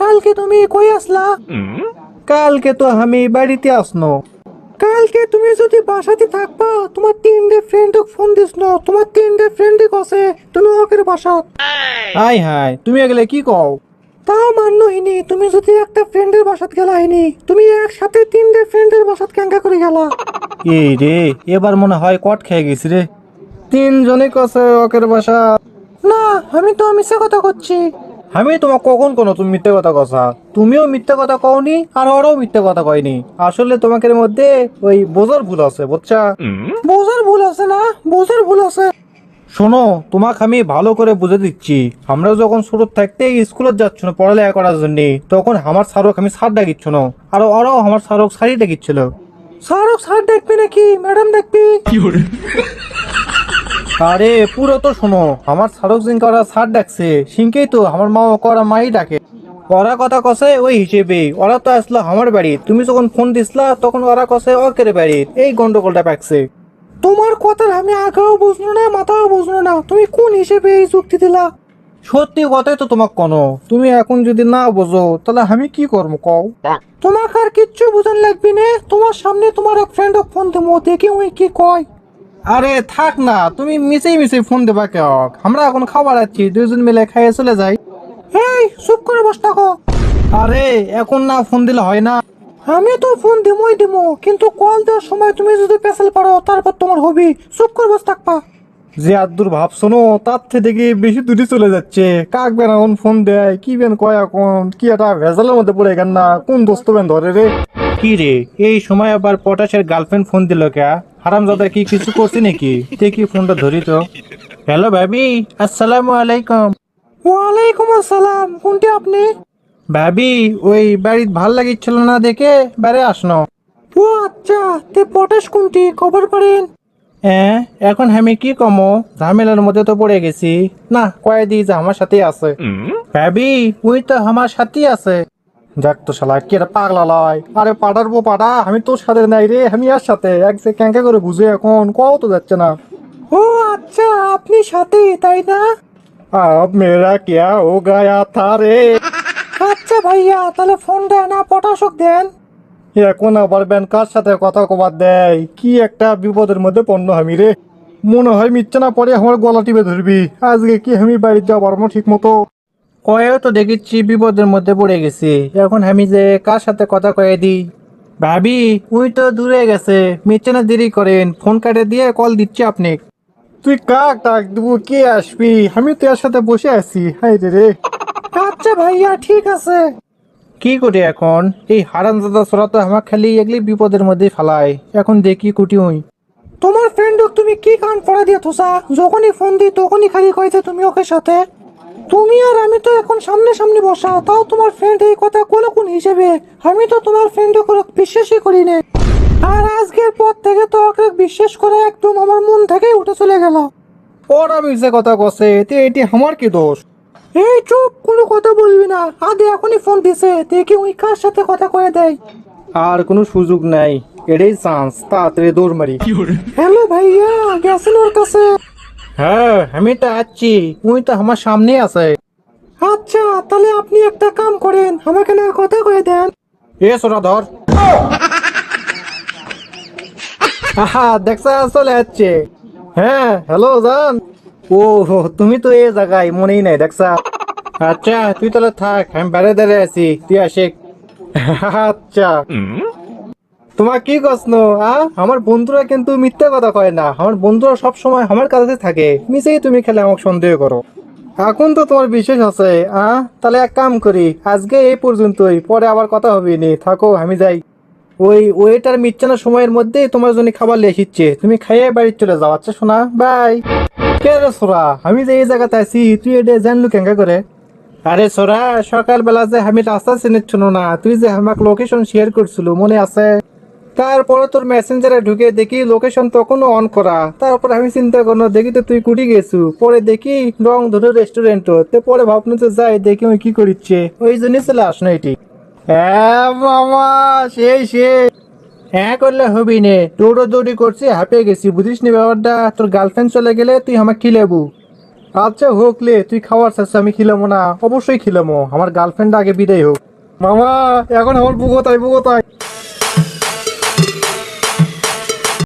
কালকে তুমি কই আসলা? কালকে তো আমি বাড়িতে আসনো। কালকে তুমি যদি বাসাতে থাকবা তোমার তিনটে ফ্রেন্ড ফোন দিস না তোমার তিনটে ফ্রেন্ড কসে তুমি ওকের বাসা হাই। হাই তুমি এগুলো কি কও? তাও মান্য হইনি তুমি যদি একটা ফ্রেন্ডের বাসাত গেলা হইনি তুমি একসাথে তিনটে ফ্রেন্ডের বাসাত ক্যাঙ্কা করে গেলা? এই রে এবার মনে হয় কট খেয়ে গেছি রে। তিনজনই কসে ওকের বাসা না আমি তো মিথ্যে কথা করছি আমি তোমার কখন কোনো তুমি মিথ্যে কথা কথা তুমিও মিথ্যে কথা কওনি আর ওরাও মিথ্যে কথা কয়নি। আসলে তোমাদের মধ্যে ওই বোঝার ভুল আছে বুঝছা? বোঝার ভুল আছে না? বোঝার ভুল আছে। শোনো তোমাকে আমি ভালো করে বুঝে দিচ্ছি। আমরা যখন ছোট থাকতে স্কুলে যাচ্ছ না পড়ালেখা করার জন্য তখন আমার স্যারক আমি স্যার ডাকিচ্ছ না। আর ওরাও আমার স্যারক সারি ডাকিচ্ছিল। স্যারক স্যার দেখবি নাকি? ম্যাডাম দেখবি? আরে, পুরো তো শোনো, আমার স্যারক সিং ওরা স্যার ডাকছে সিংকেই তো, আমার মা ওকে ওরা মাই ডাকে। ওরা কথা কসে ওই হিসেবে, ওরা তো আসলো আমার বাড়ি। তুমি যখন ফোন দিসলা, তখন ওরা কসে ওকের বাড়ি। এই গন্ডগোলটা পাকছে। তোমার কথার আমি আগেও বুঝলো না, মাথাও বুঝলো না। তুমি কোন হিসেবে এই যুক্তি দিলা? সত্যি কথাই তো তোমাক কোনো, তুমি এখন যদি না বোঝো, তাহলে আমি কি করব কও? তোমাকে আর কিচ্ছু বোঝান লাগবে না। তোমার সামনে তোমার এক ফ্রেন্ড ফোন দেবো দেখি ওই কি কয়। আরে থাক না, তুমি মিশেই মিশেই ফোন দেবা কে আমরা এখন খাবার আছি দুজন মিলে খাইয়ে চলে যাই। এই, চুপ করে বস থাকো। আরে, এখন না ফোন দিলে হয় না। আমি তো ফোন দিমই দিমো, কিন্তু কল দেওয়ার সময় তুমি যদি পেছাল পারো, তারপর তোমার হবি। চুপ করে বস থাকবা। যে আদুর ভাব, শোনো, তার থেকে বেশি দূরে চলে যাচ্ছে। কাক বেন এখন ফোন দেয়, কি বেন কয় এখন? কি একটা ভেজালের মধ্যে পড়ে গেল না? কোন দোস্ত বেন ধরে রে? কি রে, এই সময় আবার পটাশের গার্লফ্রেন্ড ফোন দিল কে? হারামজাদা কি কিছু করছে নাকি? দেখি ফোনটা ধরি তো। হ্যালো ভাবি আসসালামু আলাইকুম। ওয়ালাইকুম আসসালাম কোনটি আপনি? ভাবি ওই বাড়ির ভালো লাগিচ্ছিল না দেখে বাড়ি আসনো। ও আচ্ছা তে পটাশ কোনটি? খবর করেন। হ্যাঁ এখন আমি কি কমো? ঝামেলার মধ্যে তো পড়ে গেছি। না কয়ে দিই যে আমার সাথেই আছে। ভাবি ওই তো আমার সাথেই আছে। যাক তো শালা কি এটা পাগলা লয়। আরে পাঠারবো পাঠা আমি তোর সাথে নাই রে আমি আর সাথে। এক যে ক্যাঙ্কা করে বুঝে এখন কও তো যাচ্ছে না। ও আচ্ছা আপনি সাথে তাই না? আব মেরা কিয়া ও গায়া থা রে আচ্ছা ভাইয়া তাহলে ফোন ফোনটা না পটাশক দেন। এখন আবার ব্যান কার সাথে কথা কবার দেয়? কি একটা বিপদের মধ্যে পণ্য আমি রে। মনে হয় মিথ্যা না পরে আমার গলা টিপে ধরবি। আজকে কি আমি বাড়িতে পারব ঠিক মতো কয়েও তো দেখেছি বিপদের মধ্যে পড়ে গেছি। এখন আমি যে কার সাথে কথা কয়ে দিই? ভাবি উই তো দূরে গেছে। মিথ্যে না দেরি করেন, ফোন কাটে দিয়ে কল দিচ্ছি আপনি তুই কাক ডাক দেবো? কে আসবি? আমি তো এর সাথে বসে আছি। হাই রে রে। আচ্ছা ভাইয়া, ঠিক আছে। কি করি এখন? এই হারান দাদা সরা তো আমার খালি এগুলি বিপদের মধ্যে ফেলায়। এখন দেখি কুটি হই তোমার ফ্রেন্ড তুমি কি কান পড়া দিয়ে থোসা? যখনই ফোন দিই, তখনই খালি কইতে তুমি ওকে সাথে। তুমি আর আমি তো এখন সামনে সামনে বসা তাও তোমার ফ্রেন্ড এই কথা কোন কোন হিসেবে। আমি তো তোমার ফ্রেন্ড বিশ্বাসই করি না আর আজকের পর থেকে তো ওকে বিশ্বাস করে একদম আমার মন থেকেই উঠে চলে গেল। ওরা কথা কছে তে এটি আমার কি দোষ? এই চুপ কোনো কথা বলবি না। আগে এখনই ফোন দিছে দেখি ওই কার সাথে কথা কয়ে দেয়। আর কোনো সুযোগ নাই এটাই চান্স তাড়াতাড়ি দৌড় মারি। হ্যালো ভাইয়া গেছেন ওর কাছে? হ্যাঁ আমি তো আছি। উনি তো আমার সামনে আছে। আচ্ছা তাহলে আপনি একটা কাম করেন আমাকে না কথা কয়ে দেন। এ সোনা ধর। আহা দেখছা চলে যাচ্ছে। হ্যাঁ হ্যালো জান। ও হো, তুমি তো এই জায়গায় মনেই নাই দেখছা। আচ্ছা তুই তাহলে থাক আমি বাইরে দাঁড়িয়ে আছি তুই আসে আচ্ছা। তোমার কি কষ্ট আ? আমার বন্ধুরা কিন্তু মিথ্যা কথা কয় না। আমার বন্ধুরা সব সময় আমার কাছে থাকে। মিশেই তুমি খেলে আমাকে সন্দেহ করো। এখন তো তোমার বিশেষ আছে, আ? তাহলে এক কাম করি, আজকে এই পর্যন্তই। পরে আবার কথা হবে নি। থাকো, আমি যাই। ওই ওয়েটার মিচ্ছানোর সময়ের মধ্যে তোমার জন্য খাবার লেখিচ্ছে তুমি খাইয়ে বাড়ি চলে যাও। আচ্ছা শোনা। বাই। কে রে সোরা? আমি যে এই জায়গাতে আছি, তুই এটা জানলু কেঙ্কা করে? আরে সোরা, সকালবেলা যে আমি রাস্তা চিনেছিল না, তুই যে আমাকে লোকেশন শেয়ার করছিল, মনে আছে? তারপরে তোর মেসেঞ্জারে ঢুকে দেখি লোকেশন তখনও অন করা। তারপর আমি চিন্তা করল দেখি তো তুই কুটি গেছু? পরে দেখি রং ধরে রেস্টুরেন্ট তে পরে ভাবনা তো যাই, দেখি ওই কি করিচ্ছে। ওই জন্যই চলে আসনো এটি। হ্যাঁ মামা সেই সে হ্যাঁ করলে হবি নে। দৌড়ো দৌড়ি করছি, হাঁপিয়ে গেছি। বুঝিস নি ব্যাপারটা? তোর গার্লফ্রেন্ড চলে গেলে তুই আমাকে কি লেবু আচ্ছা হোক লে, তুই খাওয়ার চাচ্ছ, আমি খিলামো না। অবশ্যই খিলামো। আমার গার্লফ্রেন্ড আগে বিদায় হোক। মামা এখন আমার বুকোতাই বুকোতাই